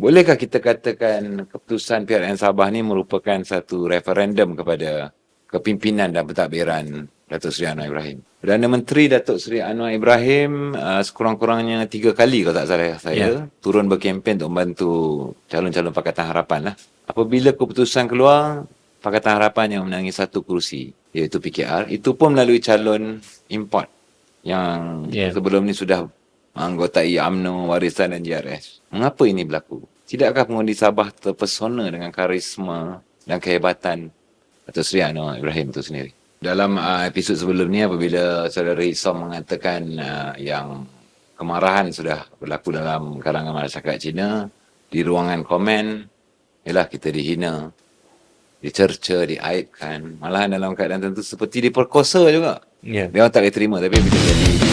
Bolehkah kita katakan keputusan PRN Sabah ni merupakan satu referendum kepada kepimpinan dan pentadbiran Datuk Seri Anwar Ibrahim. Perdana Menteri Datuk Seri Anwar Ibrahim uh, sekurang-kurangnya tiga kali kalau tak salah saya Ya. turun berkempen untuk membantu calon-calon Pakatan Harapan lah. Apabila keputusan keluar, Pakatan Harapan yang menangi satu kursi iaitu PKR, itu pun melalui calon import yang Ya. sebelum ni sudah menganggotai UMNO, Warisan dan JRS. Mengapa ini berlaku? Tidakkah pengundi Sabah terpesona dengan karisma dan kehebatan Datuk Seri Anwar Ibrahim itu sendiri? Dalam uh, episod sebelum ni apabila Saudara Isom mengatakan uh, yang kemarahan sudah berlaku dalam kalangan masyarakat Cina, di ruangan komen, ialah kita dihina, dicerca, diaibkan, malahan dalam keadaan tentu seperti diperkosa juga. Ya. Dia orang tak boleh terima tapi bila jadi